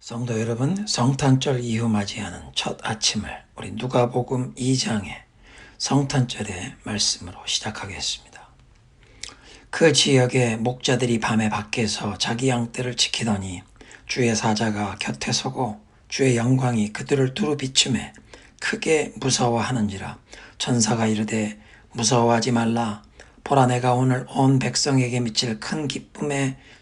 성도 여러분, 성탄절 이후 맞이하는 첫 아침을 우리 누가복음 2장의 성탄절의 말씀으로 시작하겠습니다. 그 지역의 목자들이 밤에 밖에서 자기 양떼를 지키더니 주의 사자가 곁에 서고 주의 영광이 그들을 두루 비춤에 크게 무서워하는지라 천사가 이르되 무서워하지 말라 보라 내가 오늘 온 백성에게 미칠 큰 기쁨의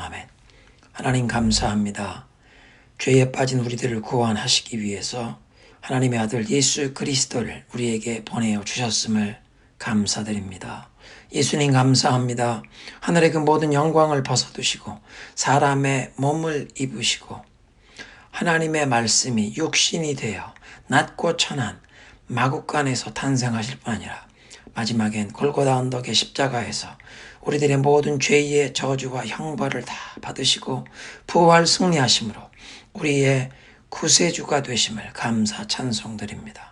아멘. 하나님 감사합니다. 죄에 빠진 우리들을 구원하시기 위해서 하나님의 아들 예수 그리스도를 우리에게 보내어 주셨음을 감사드립니다. 예수님 감사합니다. 하늘의 그 모든 영광을 벗어두시고 사람의 몸을 입으시고 하나님의 말씀이 육신이 되어 낮고 천한 마국간에서 탄생하실 뿐 아니라 마지막엔 골고다 언덕의 십자가에서 우리들의 모든 죄의 저주와 형벌을 다 받으시고 부활 승리하심으로 우리의 구세주가 되심을 감사 찬송드립니다.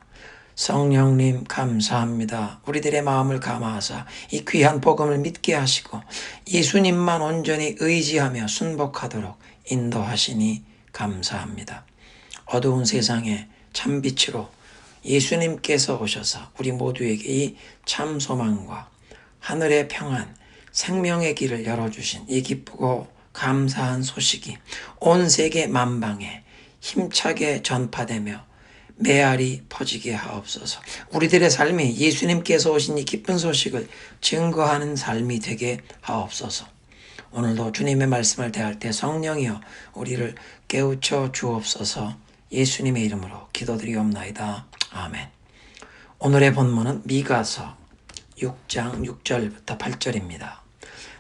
성령님 감사합니다. 우리들의 마음을 감화하사 이 귀한 복음을 믿게 하시고 예수님만 온전히 의지하며 순복하도록 인도하시니 감사합니다. 어두운 세상에 참빛으로 예수님께서 오셔서 우리 모두에게 이 참 소망과 하늘의 평안, 생명의 길을 열어주신 이 기쁘고 감사한 소식이 온 세계 만방에 힘차게 전파되며 메아리 퍼지게 하옵소서. 우리들의 삶이 예수님께서 오신 이 기쁜 소식을 증거하는 삶이 되게 하옵소서. 오늘도 주님의 말씀을 대할 때 성령이여 우리를 깨우쳐 주옵소서. 예수님의 이름으로 기도드리옵나이다. 아멘. 오늘의 본문은 미가서 6장 6절부터 8절입니다.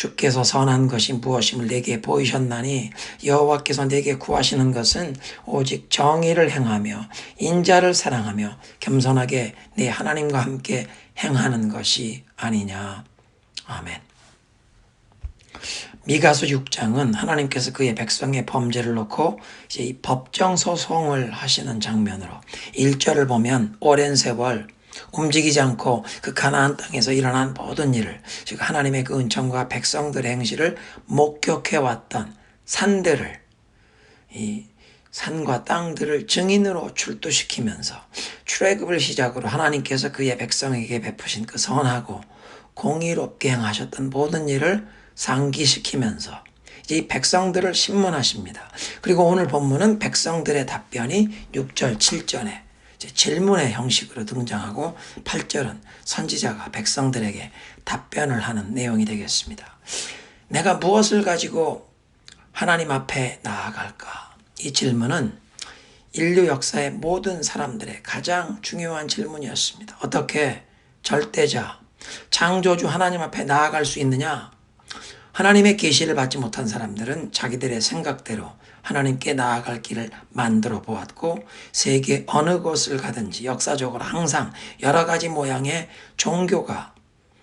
주께서 선한 것이 무엇임을 내게 보이셨나니 여호와께서 내게 구하시는 것은 오직 정의를 행하며 인자를 사랑하며 겸손하게 내 하나님과 함께 행하는 것이 아니냐. 아멘. 미가서 6장은 하나님께서 그의 백성의 범죄를 놓고 이제 이 법정 소송을 하시는 장면으로 1절을 보면 오랜 세월 움직이지 않고 그 가나안 땅에서 일어난 모든 일을 즉 하나님의 그 은총과 백성들의 행실을 목격해 왔던 산들을 이 산과 땅들을 증인으로 출두시키면서 출애굽을 시작으로 하나님께서 그의 백성에게 베푸신 그 선하고 공의롭게 행하셨던 모든 일을 상기시키면서 이 백성들을 신문하십니다. 그리고 오늘 본문은 백성들의 답변이 6절, 7절에 질문의 형식으로 등장하고 8절은 선지자가 백성들에게 답변을 하는 내용이 되겠습니다. 내가 무엇을 가지고 하나님 앞에 나아갈까? 이 질문은 인류 역사의 모든 사람들의 가장 중요한 질문이었습니다. 어떻게 절대자, 창조주 하나님 앞에 나아갈 수 있느냐? 하나님의 계시를 받지 못한 사람들은 자기들의 생각대로 하나님께 나아갈 길을 만들어 보았고 세계 어느 곳을 가든지 역사적으로 항상 여러 가지 모양의 종교가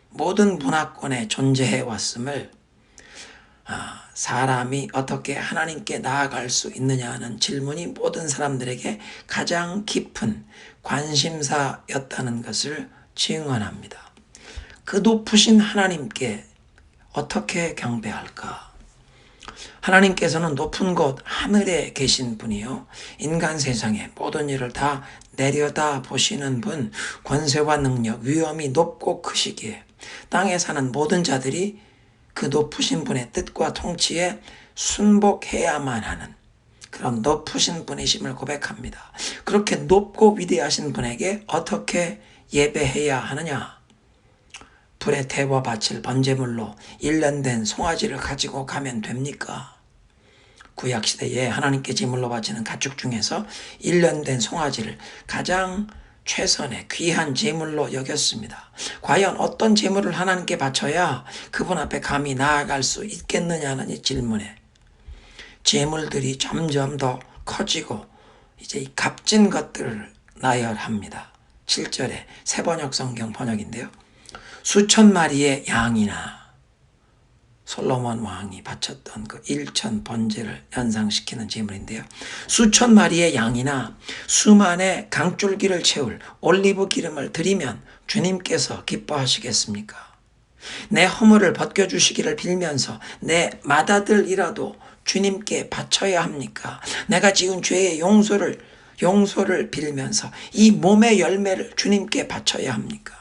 모든 문화권에 존재해 왔음을 아, 사람이 어떻게 하나님께 나아갈 수 있느냐 하는 질문이 모든 사람들에게 가장 깊은 관심사였다는 것을 증언합니다. 그 높으신 하나님께 어떻게 경배할까? 하나님께서는 높은 곳 하늘에 계신 분이요. 인간 세상의 모든 일을 다 내려다 보시는 분, 권세와 능력, 위엄이 높고 크시기에 땅에 사는 모든 자들이 그 높으신 분의 뜻과 통치에 순복해야만 하는 그런 높으신 분이심을 고백합니다. 그렇게 높고 위대하신 분에게 어떻게 예배해야 하느냐? 불에 태워 바칠 번제물로 1년 된 송아지를 가지고 가면 됩니까? 구약시대에 하나님께 제물로 바치는 가축 중에서 1년 된 송아지를 가장 최선의 귀한 제물로 여겼습니다. 과연 어떤 제물을 하나님께 바쳐야 그분 앞에 감히 나아갈 수 있겠느냐는 이 질문에 제물들이 점점 더 커지고 이제 이 값진 것들을 나열합니다. 7절에 세번역 성경 번역인데요. 수천 마리의 양이나 솔로몬 왕이 바쳤던 그 일천 번제를 연상시키는 제물인데요. 수천 마리의 양이나 수만의 강줄기를 채울 올리브 기름을 드리면 주님께서 기뻐하시겠습니까? 내 허물을 벗겨주시기를 빌면서 내 맏아들이라도 주님께 바쳐야 합니까? 내가 지은 죄의 용서를 용서를 빌면서 이 몸의 열매를 주님께 바쳐야 합니까?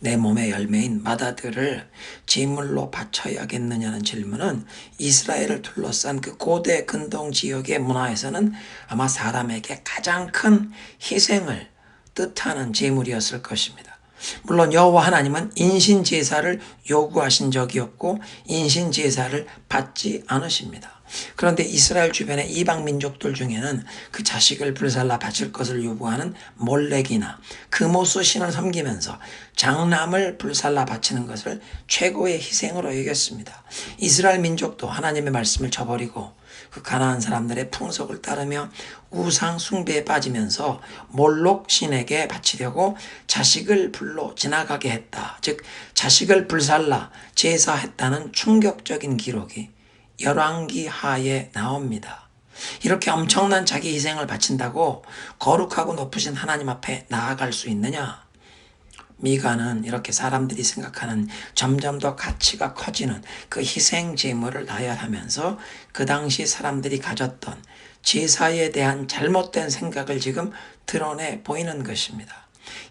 내 몸의 열매인 마다들을 제물로 바쳐야겠느냐는 질문은 이스라엘을 둘러싼 그 고대 근동 지역의 문화에서는 아마 사람에게 가장 큰 희생을 뜻하는 제물이었을 것입니다. 물론 여호와 하나님은 인신 제사를 요구하신 적이 없고 인신 제사를 받지 않으십니다. 그런데 이스라엘 주변의 이방 민족들 중에는 그 자식을 불살라 바칠 것을 요구하는 몰렉이나 금오수 신을 섬기면서 장남을 불살라 바치는 것을 최고의 희생으로 여겼습니다. 이스라엘 민족도 하나님의 말씀을 저버리고 그 가나안 사람들의 풍속을 따르며 우상 숭배에 빠지면서 몰록 신에게 바치려고 자식을 불로 지나가게 했다. 즉 자식을 불살라 제사했다는 충격적인 기록이 열왕기 하에 나옵니다. 이렇게 엄청난 자기 희생을 바친다고 거룩하고 높으신 하나님 앞에 나아갈 수 있느냐? 미가는 이렇게 사람들이 생각하는 점점 더 가치가 커지는 그 희생 제물을 나열하면서 그 당시 사람들이 가졌던 제사에 대한 잘못된 생각을 지금 드러내 보이는 것입니다.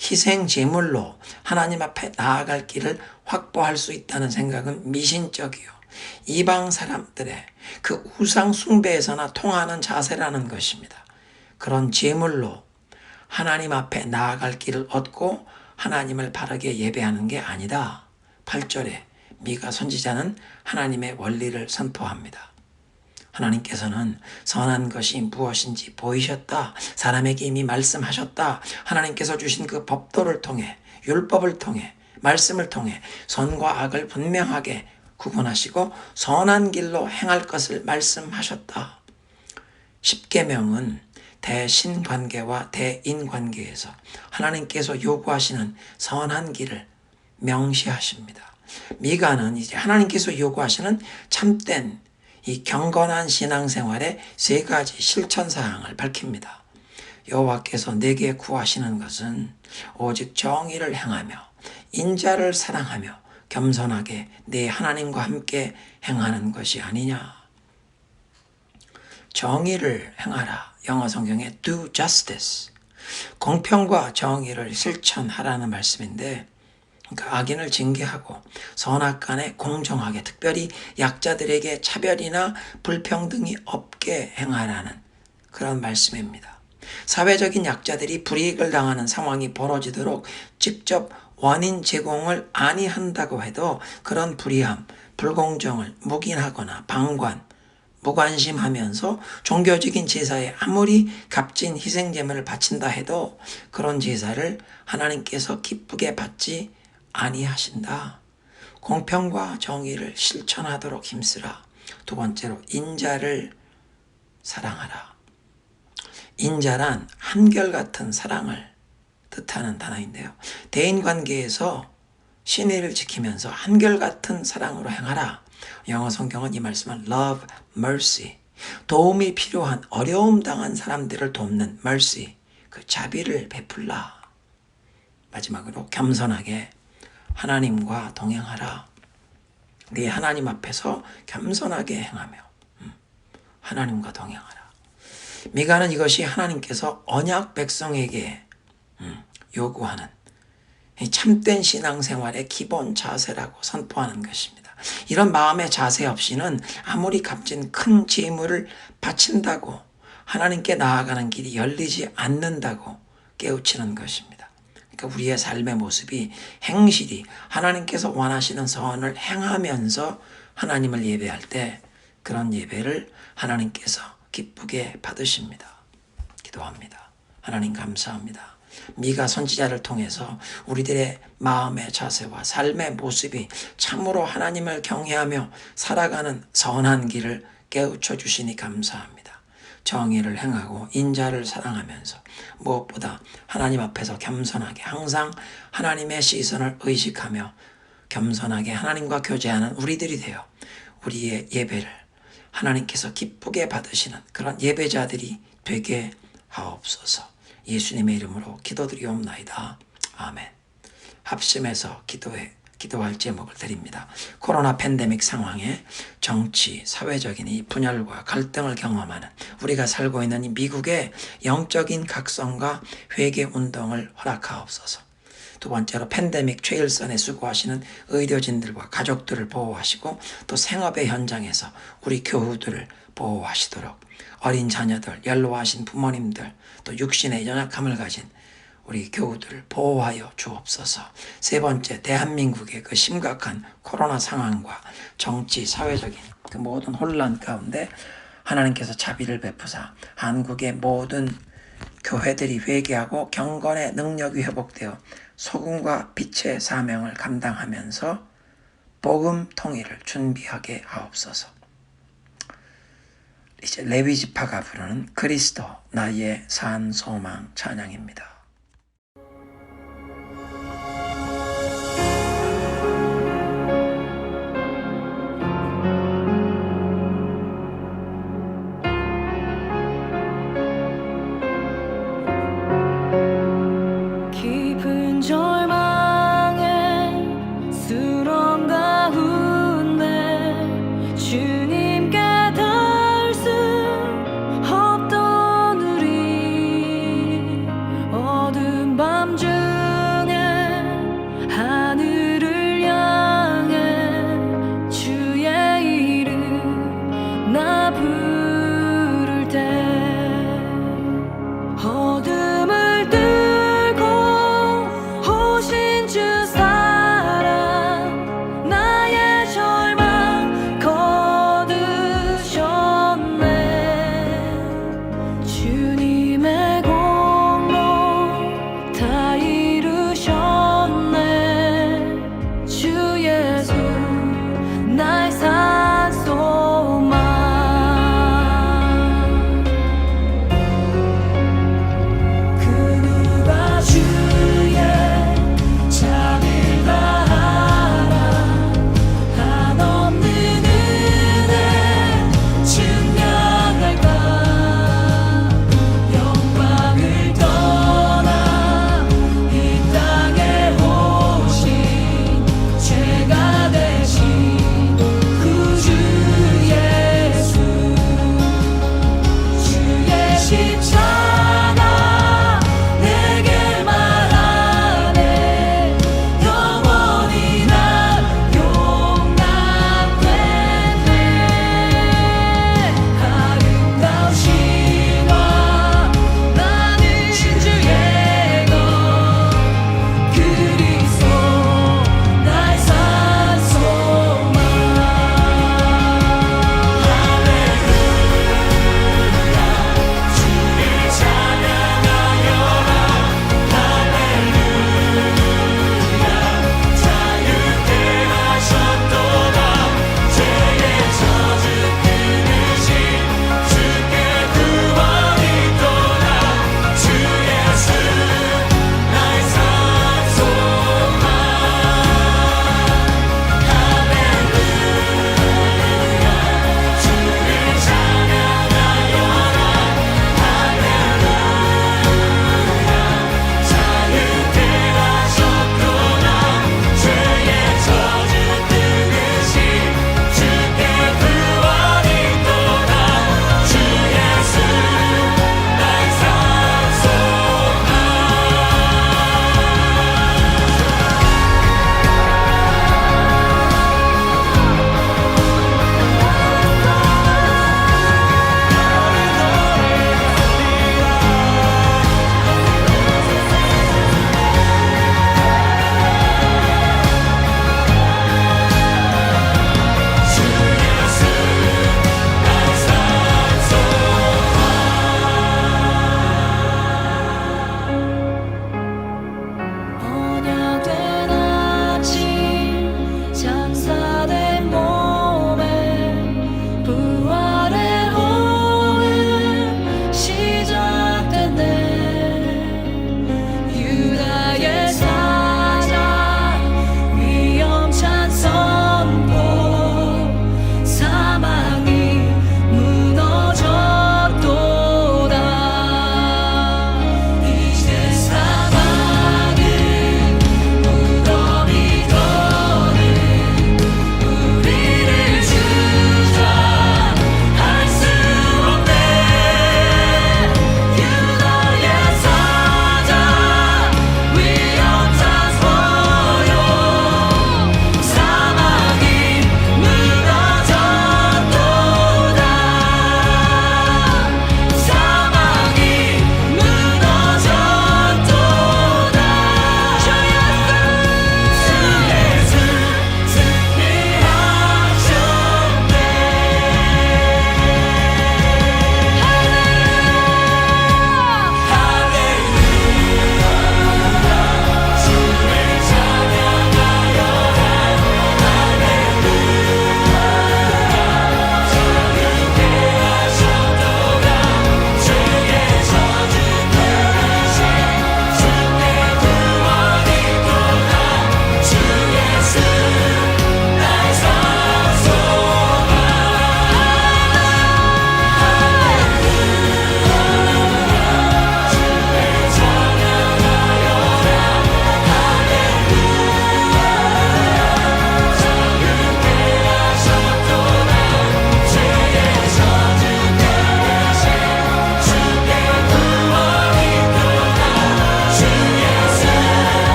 희생 제물로 하나님 앞에 나아갈 길을 확보할 수 있다는 생각은 미신적이요. 이방 사람들의 그 우상 숭배에서나 통하는 자세라는 것입니다. 그런 제물로 하나님 앞에 나아갈 길을 얻고 하나님을 바르게 예배하는 게 아니다. 8절에 미가 선지자는 하나님의 원리를 선포합니다. 하나님께서는 선한 것이 무엇인지 보이셨다. 사람에게 이미 말씀하셨다. 하나님께서 주신 그 법도를 통해, 율법을 통해, 말씀을 통해 선과 악을 분명하게 구분하시고 선한 길로 행할 것을 말씀하셨다. 십계명은 대신 관계와 대인 관계에서 하나님께서 요구하시는 선한 길을 명시하십니다. 미가는 이제 하나님께서 요구하시는 참된 이 경건한 신앙생활의 세 가지 실천 사항을 밝힙니다. 여호와께서 내게 구하시는 것은 오직 정의를 행하며 인자를 사랑하며 겸손하게 내 하나님과 함께 행하는 것이 아니냐. 정의를 행하라. 영어 성경에 do justice. 공평과 정의를 실천하라는 말씀인데 그 악인을 징계하고 선악 간에 공정하게 특별히 약자들에게 차별이나 불평등이 없게 행하라는 그런 말씀입니다. 사회적인 약자들이 불이익을 당하는 상황이 벌어지도록 직접 원인 제공을 아니한다고 해도 그런 불의함, 불공정을 묵인하거나 방관, 무관심하면서 종교적인 제사에 아무리 값진 희생제물을 바친다 해도 그런 제사를 하나님께서 기쁘게 받지 아니하신다. 공평과 정의를 실천하도록 힘쓰라. 두 번째로 인자를 사랑하라. 인자란 한결같은 사랑을 뜻하는 단어인데요. 대인 관계에서 신의를 지키면서 한결같은 사랑으로 행하라. 영어 성경은 이 말씀을 love, mercy, 도움이 필요한 어려움 당한 사람들을 돕는 mercy, 그 자비를 베풀라. 마지막으로 겸손하게 하나님과 동행하라. 네 하나님 앞에서 겸손하게 행하며 음, 하나님과 동행하라. 미가는 이것이 하나님께서 언약 백성에게 음, 요구하는 참된 신앙생활의 기본 자세라고 선포하는 것입니다. 이런 마음의 자세 없이는 아무리 값진 큰 재물을 바친다고 하나님께 나아가는 길이 열리지 않는다고 깨우치는 것입니다. 그러니까 우리의 삶의 모습이 행실이 하나님께서 원하시는 선을 행하면서 하나님을 예배할 때 그런 예배를 하나님께서 기쁘게 받으십니다. 기도합니다. 하나님 감사합니다. 미가 선지자를 통해서 우리들의 마음의 자세와 삶의 모습이 참으로 하나님을 경외하며 살아가는 선한 길을 깨우쳐 주시니 감사합니다. 정의를 행하고 인자를 사랑하면서 무엇보다 하나님 앞에서 겸손하게 항상 하나님의 시선을 의식하며 겸손하게 하나님과 교제하는 우리들이 되어 우리의 예배를 하나님께서 기쁘게 받으시는 그런 예배자들이 되게 하옵소서. 예수님의 이름으로 기도드리옵나이다. 아멘. 합심해서 기도해 기도할 제목을 드립니다. 코로나 팬데믹 상황에 정치, 사회적인 이 분열과 갈등을 경험하는 우리가 살고 있는 이 미국의 영적인 각성과 회개 운동을 허락하옵소서. 두 번째로 팬데믹 최일선에 수고하시는 의료진들과 가족들을 보호하시고 또 생업의 현장에서 우리 교우들을 보호하시도록 어린 자녀들, 연로하신 부모님들, 또 육신의 연약함을 가진 우리 교우들을 보호하여 주옵소서. 세 번째, 대한민국의 그 심각한 코로나 상황과 정치, 사회적인 그 모든 혼란 가운데 하나님께서 자비를 베푸사 한국의 모든 교회들이 회개하고 경건의 능력이 회복되어 소금과 빛의 사명을 감당하면서 복음 통일을 준비하게 하옵소서. 이제 레위 지파가 부르는 그리스도 나의 산 소망 찬양입니다.